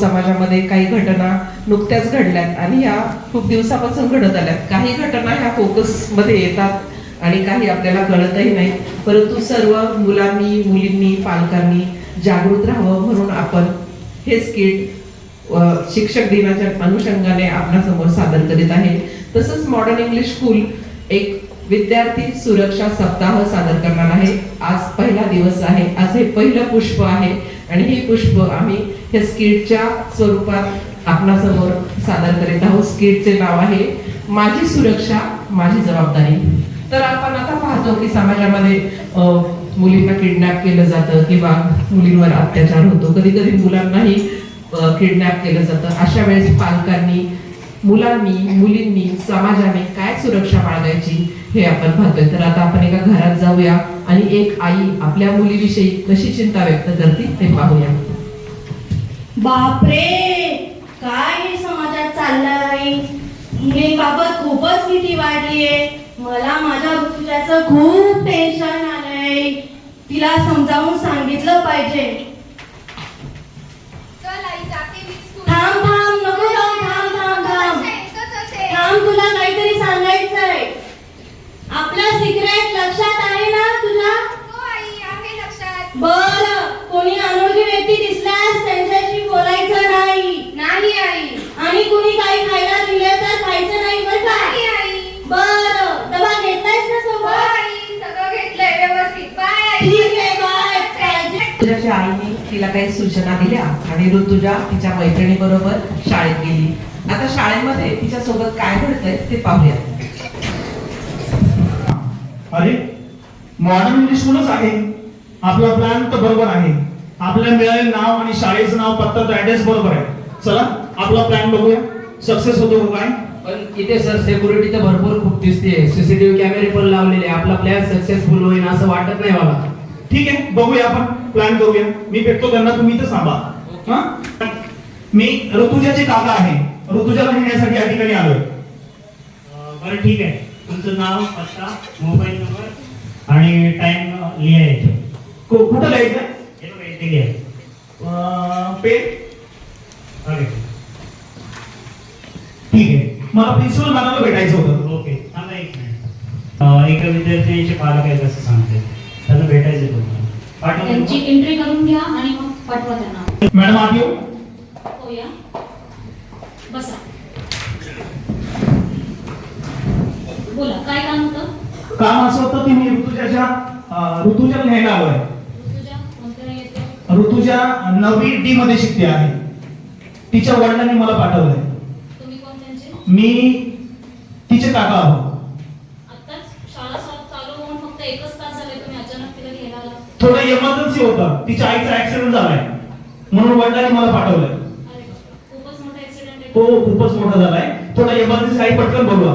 समाजामध्ये काही घटना नुकत्याच घडल्यात आणि ह्या खूप दिवसापासून घडत आल्यात. काही घटना ह्या फोकसमध्ये येतात आणि काही आपल्याला कळतही नाही. परंतु सर्व मुलांनी मुलींनी पालकांनी जागृत राहावं म्हणून आपण हे स्किट शिक्षक दिनाच्या अनुषंगाने आपणासमोर सादर करीत आहे. तसंच मॉडर्न इंग्लिश स्कूल एक विद्यार्थी सुरक्षा सप्ताह सादर करणार आहे. आज पहिला दिवस आहे. आज हे पहिलं पुष्प आहे. आणि हे पुष्प आम्ही हे स्किटच्या स्वरूपात आपणासमोर सादर करीत आहोत. स्किटचे नाव आहे माझी सुरक्षा माझी जबाबदारी. तर आपण आता पाहतो की समाजामध्ये मुलींना किडनॅप केलं जातं किंवा मुलींवर अत्याचार होतो. कधी कधी मुलांनाही किडनॅप केलं जातं. अशा वेळेस पालकांनी मुलांनी मुलींनी समाजाने काय सुरक्षा बाळगायची? हे आपण पाहतोय. तर आता आपण एका घरात जाऊया आणि एक आई आपल्या मुलीविषयी कशी चिंता व्यक्त करते ते पाहूया. बापरे! काय समाजात चाललंय आहे मुलींबाबत खूपच भीती वाढलीये. मला माझ्या ऋतुजाचं खूप टेन्शन आलंय. तिला समजावून सांगितलं पाहिजे. लक्षात आहे ना तुला? हो आई आहे लक्षात. बर कोणी अनोळखी व्यक्ती दिसल्यास त्यांच्याशी बोलायचं नाही. नाही आई. आणि कुणी काही खायला दिले तर खायचं नाही बरं नाही का आई. बर डबा घेतायस ना हो सोबत सगळं घेतलंय व्यवस्थित. बाय आई. ठीक आहे बाय. काळजी. ऋतुजाच्या आईने तिला काही सूचना दिल्या आणि ऋतुजा तिच्या मैत्रिणी बरोबर शाळेत गेली. आता शाळेमध्ये तिच्या सोबत काय घडतंय ते पाहूया. अरे मॉडर्न इंग्लिश स्कूलच आहे. आपला प्लॅन तर बरोबर आहे. आपल्याला मिळालेलं नाव आणि शाळेचं नाव पत्ता ऍड्रेस बरोबर आहे. चला आपला प्लॅन बघूया. सक्सेस होतो का काय? पण इथे सर सिक्युरिटी तर भरपूर खूप दिसते. सीसीटीव्ही कॅमेरे पण लावलेले आपला प्लॅन सक्सेसफुल होईल असं वाटत नाही मला. ठीक आहे बघूया आपण. प्लॅन करूया. मी भेटतो त्यांना तुम्ही इथं थांबा. हा? मी ऋतुजाचे काका आहे. ऋतुजाला घेण्यासाठी या ठिकाणी आलोय. बरं ठीक आहे. तुमचं नाव पत्ता मोबाईल नंबर आणि टाइम लिहायचं. कु- कुठं जायचं हे बघा इथे लिहा. पेन? ओके ठीक आहे. मला प्रिन्सिपल मॅडमला भेटायचं होतं. ओके थांबा एक मिनिट एका विद्यार्थ्यांचे पालक आहेत असं सांगते. त्यांना भेटायचं तुम्हाला पाठवा. त्यांची एंट्री करून घ्या आणि मग पाठवा त्यांना. मॅडम आत येऊ हो या बसा बोला काय काम होतं काम असं होतं की मी ऋतुजाच्या ऋतुजा कोणत्या येते ऋतुजा नववी डी मध्ये शिकते आहे. तिच्या वडिलांनी मला पाठवलंय. मी तिचे काका आहो. थोडं इमर्जन्सी होतं. तिच्या आईचा ऍक्सिडेंट झालाय. म्हणून वडिलांनी मला पाठवलंय. तो खूपच मोठा झालाय. थोडा इमर्जन्सी आई पटकन बोलवा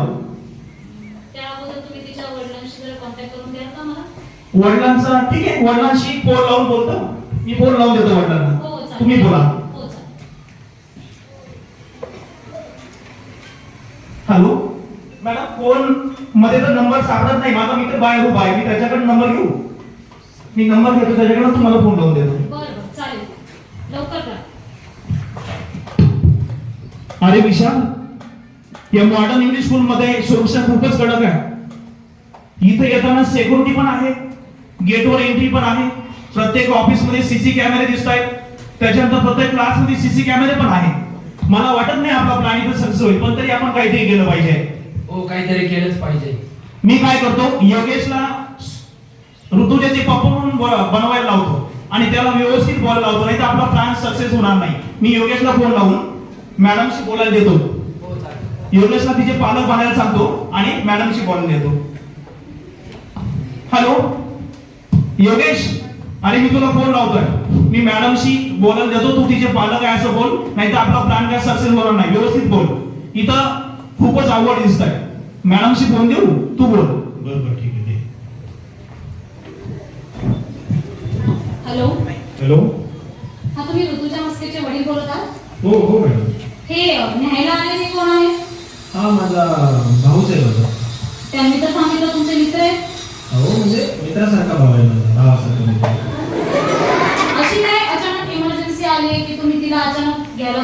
त्या अगोदर तुम्ही तिच्या वडिलांशी जरा कॉन्टॅक्ट करून द्याल का मला वडिलांचा ठीक आहे वडिलांशी फोन लावून बोलतो. मी फोन लावून देतो हो वडिलांना चालेल. तुम्ही बोला. हो हॅलो? मॅडम फोनमध्ये तर नंबर सापडत नाही. माझा मित्र बाहेर उभा आहे. मी त्याच्याकडे नंबर घेऊ? मी नंबर घेतो त्याच्याकडे तुम्हाला फोन लावून देतो. अरे विशाल या मॉडर्न इंग्लिश स्कूल मध्ये सुरक्षा खूपच कडक आहे. इथे येताना सिक्युरिटी पण आहे. गेटवर एंट्री पण आहे. प्रत्येक ऑफिसमध्ये सीसी कॅमेरे दिसत आहेत त्याच्यानंतर प्रत्येक क्लासमध्ये सीसी कॅमेरे पण आहे मला वाटत नाही आपला प्लॅन इथं सक्सेस होईल पण तरी आपण काहीतरी केलं पाहिजे. हो काहीतरी केलंच पाहिजे. मी काय करतो योगेशला ऋतुजाचे पप्पा म्हणून बनवायला लावतो. आणि त्याला व्यवस्थित बोलायला लावतो नाही तर आपला प्लॅन सक्सेस होणार नाही. मी योगेशला फोन लावून मॅडमशी बोलायला देतो. हो योगेशला तिचे पालक बनायला सांगतो आणि मॅडमशी बोलून देतो. हॅलो योगेश अरे मी तुला फोन लावतोय. मी मॅडमशी बोलायला देतो तू तिचे पालक आहे असं बोल नाही तर आपला प्लॅन काय सक्सेस होणार नाही. व्यवस्थित बोल. इथं खूपच आवड दिसत आहे मॅडमशी फोन देऊ? तू बोल. बरं बरं ठीक आहे. हॅलो. हॅलो. हा तुम्ही ऋतुजा मस्केचे वडील बोलत आहात? हो हो मॅडम. हे न्यायला आलेले कोण आहे? हा माझा भाऊच आहे माझा. त्यांनी तर सांगितलं तुमचे मित्र आहेत. हो म्हणजे मित्रासारखा भाऊ आहे माझा भावासारखा मित्र अशी काय अचानक इमर्जन्सी आली की तुम्ही तिला अचानक घ्यायला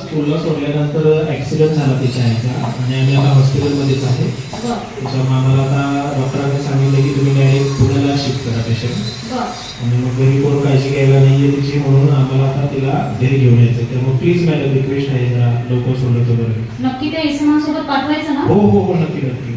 स्कूलला सोडल्यानंतर ऍक्सिडेंट झाला तिच्या आईचा आणि आम्ही आता हॉस्पिटलमध्येच आहे. बर. त्याच्यामुळे आम्हाला आता डॉक्टरांनी सांगितलं की तुम्ही डायरेक्ट पुण्याला शिफ्ट करा पेशंट बर. आणि मग घरी कोण काळजी घ्यायला नाहीये तिची म्हणून आम्हाला आता तिला घरी घेऊन यायचं त्यामुळे प्लीज मॅडम रिक्वेस्ट आहे जरा लवकर सोडलं तर बरं. नक्की त्या इसमासोबत पाठवायचं ना? हो हो हो नक्की नक्की.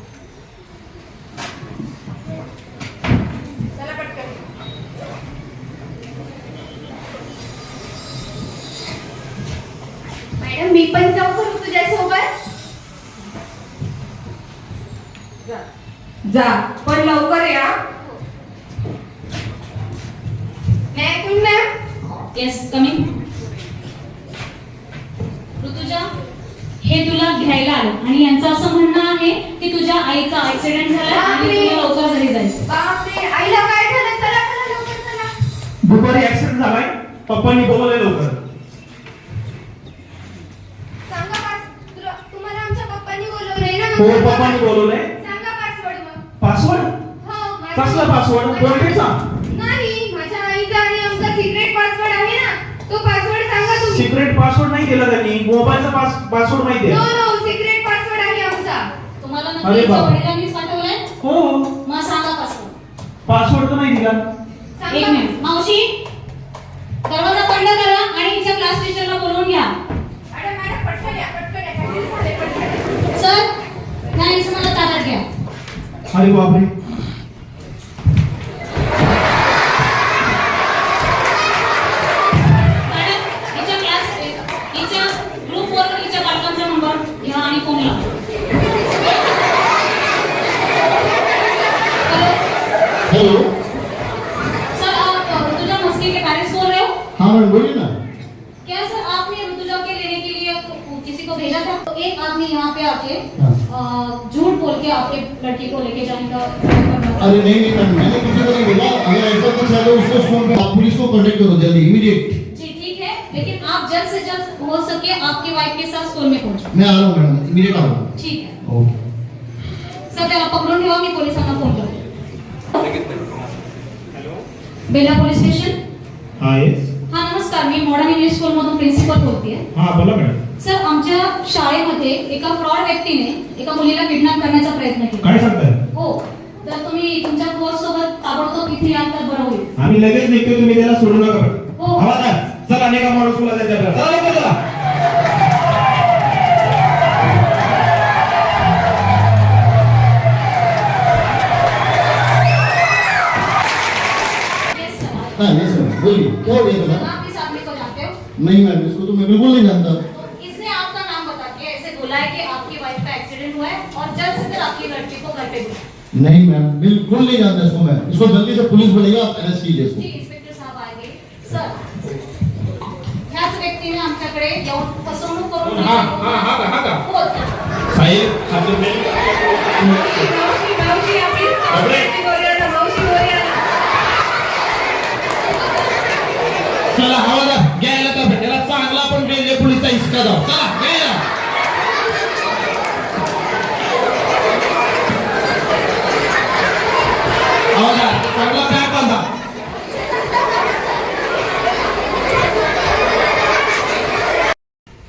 मी पण जाऊ करू तुझ्यासोबत. जा. पण लवकर या. Ma'am ma'am yes coming Rutuja? हे तुला घ्यायला आलं. आणि यांचं असं म्हणणं आहे की तुझ्या आईचा ऍक्सिडेंट झाला आणि. तुला लवकर घरी जायचं. बापरे. आईला काय झालं? चला चला लवकर चला. दुपारी ऍक्सिडेंट झालाय. पप्पांनी बोलवले लवकर सांगा पास तुला तुम्हाला आमच्या पप्पांनी बोलवलंय ना हो पप्पांनी बोलवलंय सांगा पासवर्ड मग. पासवर्ड हो माझा- कसला पासवर्ड कोणतेचा नाही माझ्या आईचा आणि आमचा सिक्रेट पासवर्ड आहे ना. तो पासवर्ड सांगा तुम्ही. सिक्रेट पासवर्ड नाही दिला त्यांनी. मोबाईलचा पास पासवर्ड माहिती नो आहे नो सिक्रेट पासवर्ड आहे आमचा. तुम्हाला अरे नक्की बाप. वडिलांनीच पाठवलंय. हो. मग सांगा पासवर्ड पासवर्ड तर नाही दिला. एक सांगा मिनिट मावशी आणि फ़ोन लावा हेलो हेलो सर आप ऋतुजा मस्की के पेरेंट्स बोल रहे हो? हाँ मैडम बोलिए ना। क्या सर आपने ऋतुजा के लेने के लिए किसी को भेजा था? तो एक आदमी यहाँ पे आके हाँ। झूठ बोल के आपके लड़की को लेके जाने का कर। अरे नहीं नहीं मैडम मैंने किसी को नहीं भेजा अगर ऐसा कुछ है तो उसको फ़ोन पे आप पुलिस को कांटेक्ट करो जल्दी इमीडिएट जी ठीक है लेकिन आप जल्द से जल्द हो सके आपकी वाइफ के साथ स्कूल में पहुंचो। मैं आ रहा हूँ मैडम इमीडिएट आ रहा हूँ। ठीक है। ओके। सर त्याला पकडून ठेवा मी पोलिसांना फ़ोन करते बेला पोलीस स्टेशन? हा येस हा नमस्कार मी मॉडर्न इंग्लिश स्कूल मधून प्रिन्सिपल बोलतेय हा बोला मॅडम। सर आमच्या शाळेमध्ये एका फ्रॉड व्यक्तीने एका मुलीला किडनॅप करण्याचा प्रयत्न केला. काय सांगताय? हो. तर तुम्ही तुमच्या फोर्स सोबत ताबडतोब इथे याल तर बरं होईल. आम्ही लगेच निघतो तुम्ही त्याला सोडू नका. हो. चला अनेका माणूस तुला त्याच्या चला लवकर चला. हाँ बोलिए क्या हो गया? था आप इस आदमी को जानते हो। नहीं मैडम इसको तो मैं बिल्कुल नहीं जानता। हुआ है और जल्द से जल्द आपकी लड़की को घर पे नहीं मैम बिल्कुल नहीं जानता इसको मैं। इसको जल्दी से पुलिस बुलाइए आप अरेस्ट कीजिए इसको। जी इन्स्पेक्टर साहब आएँगे। सर ह्याच व्यक्तीने आमच्याकडे येऊन फसवणूक करून हा हा हा का हा का हो साहेब हा तुम्ही मावशी मावशी आपली मावशी वर ना, मावशी वर चला हवाला घ्यायला चांगला पण रेल्वे पोलीसचा हिसका चांगला बॅग बांधा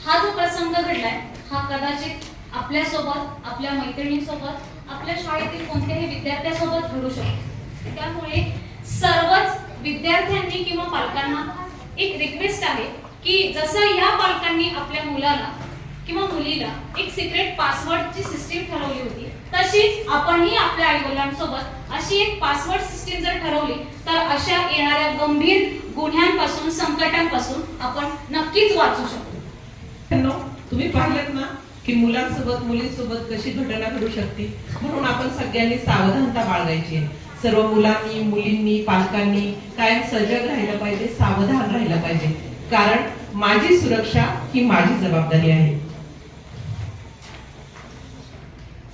हा जो प्रसंग घडलाय हा कदाचित आपल्यासोबत आपल्या मैत्रिणींसोबत आपल्या शाळेतील कोणत्याही विद्यार्थ्यासोबत घडू शकतो. त्यामुळे सर्वच विद्यार्थ्यांनी किंवा पालकांना एक रिक्वेस्ट आहे की जसं या पालकांनी आपल्या मुलाला किंवा मुलीला एक सिक्रेट पासवर्डची सिस्टीम ठरवली होती तशीच आपणही आपल्या आईवडिलांसोबत अशी एक पासवर्ड सिस्टीम जर ठरवली तर अशा येणाऱ्या गंभीर गुन्ह्यांपासून संकटांपासून आपण नक्कीच वाचू शकतो तुम्ही पाहिलं ना की मुलांसोबत मुलींसोबत कशी घटना घडू शकते? म्हणून आपण सगळ्यांनी सावधानता बाळगायची. सर्व मुलांनी मुलींनी पालकांनी कायम सजग राहिलं पाहिजे सावधान राहिलं पाहिजे. कारण माझी सुरक्षा ही माझी जबाबदारी आहे.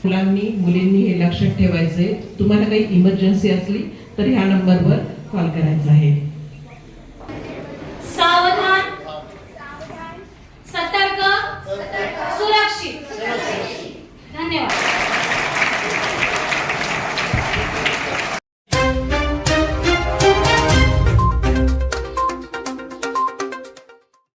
मुलांनी मुलींनी हे लक्षात ठेवायचे तुम्हाला काही इमर्जन्सी असली तर ह्या नंबरवर कॉल करायचा आहे.